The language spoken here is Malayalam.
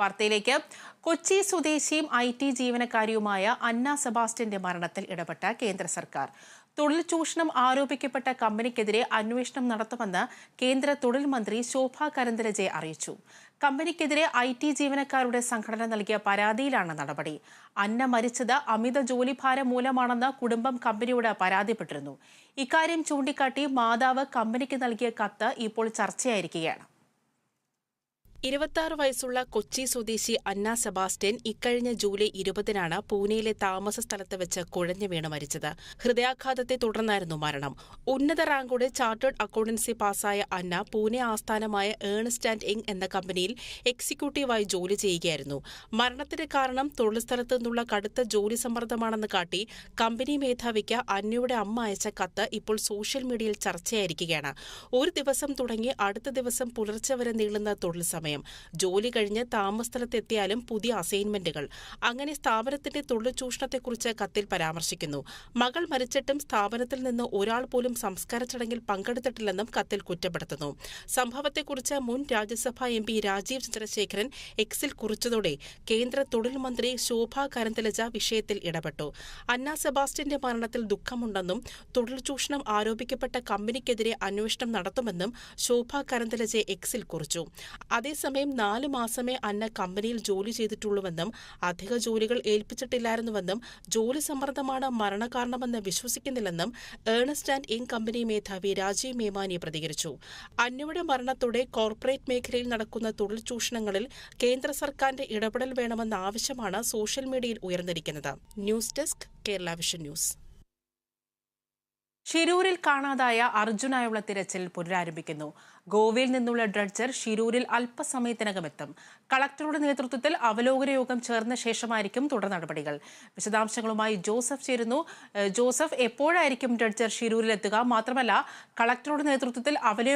വാർത്തയിലേക്ക്. കൊച്ചി സ്വദേശിയും ഐ ടി ജീവനക്കാരിയുമായ അന്ന സെബാസ്റ്റ്യന്റെ മരണത്തിൽ ഇടപെട്ട കേന്ദ്ര സർക്കാർ. തൊഴിൽ ചൂഷണം ആരോപിക്കപ്പെട്ട കമ്പനിക്കെതിരെ അന്വേഷണം നടത്തുമെന്ന് കേന്ദ്ര തൊഴിൽ മന്ത്രി ശോഭ കരന്തരജെ അറിയിച്ചു. കമ്പനിക്കെതിരെ ഐ ടി ജീവനക്കാരുടെ സംഘടന നൽകിയ പരാതിയിലാണ് നടപടി. അന്ന മരിച്ചത് അമിത ജോലിഭാരം മൂലമാണെന്ന് കുടുംബം കമ്പനിയോട് പരാതിപ്പെട്ടിരുന്നു. ഇക്കാര്യം ചൂണ്ടിക്കാട്ടി മാതാവ് കമ്പനിക്ക് നൽകിയ കത്ത് ഇപ്പോൾ ചർച്ചയായിരിക്കുകയാണ്. ഇരുപത്തിയാറ് വയസ്സുള്ള കൊച്ചി സ്വദേശി അന്ന സെബാസ്റ്റ്യൻ ഇക്കഴിഞ്ഞ ജൂലൈ ഇരുപതിനാണ് പൂനെയിലെ താമസ സ്ഥലത്ത് വെച്ച് കുഴഞ്ഞു വീണ് മരിച്ചത്. ഹൃദയാഘാതത്തെ തുടർന്നായിരുന്നു മരണം. ഉന്നത റാങ്കോടെ ചാർട്ടേഡ് അക്കൌണ്ടൻസി പാസായ അന്ന പൂനെ ആസ്ഥാനമായ ഏണസ്റ്റ് ആൻഡ് ഇങ് എന്ന കമ്പനിയിൽ എക്സിക്യൂട്ടീവായി ജോലി ചെയ്യുകയായിരുന്നു. മരണത്തിന് കാരണം തൊഴിൽ നിന്നുള്ള കടുത്ത ജോലി സമ്മർദ്ദമാണെന്ന് കാട്ടി കമ്പനി മേധാവിക്ക് അന്നയുടെ അമ്മ അയച്ച കത്ത് ഇപ്പോൾ സോഷ്യൽ മീഡിയയിൽ ചർച്ചയായിരിക്കുകയാണ്. ഒരു ദിവസം തുടങ്ങി അടുത്ത ദിവസം പുലർച്ചെ വരെ നീളുന്ന തൊഴിൽ സമയം. ജോലി കഴിഞ്ഞ് താമസസ്ഥലത്തെത്തിയാലും പുതിയ അസൈൻമെന്റുകൾ. അങ്ങനെ സ്ഥാപനത്തിന്റെ തൊഴിൽ ചൂഷണത്തെക്കുറിച്ച് കത്തിൽ പരാമർശിക്കുന്നു. മകൾ മരിച്ചിട്ടും സ്ഥാപനത്തിൽ നിന്ന് ഒരാൾ പോലും സംസ്കാര ചടങ്ങിൽ പങ്കെടുത്തിട്ടില്ലെന്നും കത്തിൽ കുറ്റപ്പെടുത്തുന്നു. സംഭവത്തെക്കുറിച്ച് മുൻ രാജ്യസഭാ എം പി രാജീവ് ചന്ദ്രശേഖരൻ എക്സിൽ കുറിച്ചതോടെ കേന്ദ്ര തൊഴിൽ മന്ത്രി ശോഭ കരന്തലജ വിഷയത്തിൽ ഇടപെട്ടു. അന്ന സെബാസ്റ്റ്യന്റെ മരണത്തിൽ ദുഃഖമുണ്ടെന്നും തൊഴിൽ ചൂഷണം ആരോപിക്കപ്പെട്ട കമ്പനിക്കെതിരെ അന്വേഷണം നടത്തുമെന്നും ശോഭ കരന്തലജെ എക്സിൽ കുറിച്ചു. അതേസമയം നാല് മാസമേ അന്ന കമ്പനിയിൽ ജോലി ചെയ്തിട്ടുള്ളൂവെന്നും അധിക ജോലികൾ ഏൽപ്പിച്ചിട്ടില്ലായിരുന്നുവെന്നും ജോലി സമ്മർദ്ദമാണ് മരണകാരണമെന്ന് വിശ്വസിക്കുന്നില്ലെന്നും ഏണസ്റ്റ് ആൻഡ് ഇങ് കമ്പനി മേധാവി രാജീവ് മേമാനി പ്രതികരിച്ചു. അന്നയുടെ മരണത്തോടെ കോർപ്പറേറ്റ് മേഖലയിൽ നടക്കുന്ന തൊഴിൽ ചൂഷണങ്ങളിൽ കേന്ദ്ര സർക്കാരിന്റെ ഇടപെടൽ വേണമെന്ന ആവശ്യമാണ് സോഷ്യൽ മീഡിയയിൽ ഉയർന്നിരിക്കുന്നത്. News desk Kerala vision news. ഷിരൂരിൽ കാണാതായ അർജുനായുള്ള തിരച്ചിൽ പുനരാരംഭിക്കുന്നു. ഗോവയിൽ നിന്നുള്ള ഡ്രഡ്ജർ ഷിരൂരിൽ അല്പസമയത്തിനകം എത്തും കളക്ടറുടെ നേതൃത്വത്തിൽ അവലോകന യോഗം ചേർന്ന ശേഷമായിരിക്കും തുടർ നടപടികൾ. വിശദാംശങ്ങളുമായി ജോസഫ് ചേരുന്നു. ജോസഫ് എപ്പോഴായിരിക്കും ഡ്രഡ്ജർ ഷിരൂരിൽ എത്തുക മാത്രമല്ല കളക്ടറുടെ നേതൃത്വത്തിൽ അവലോകന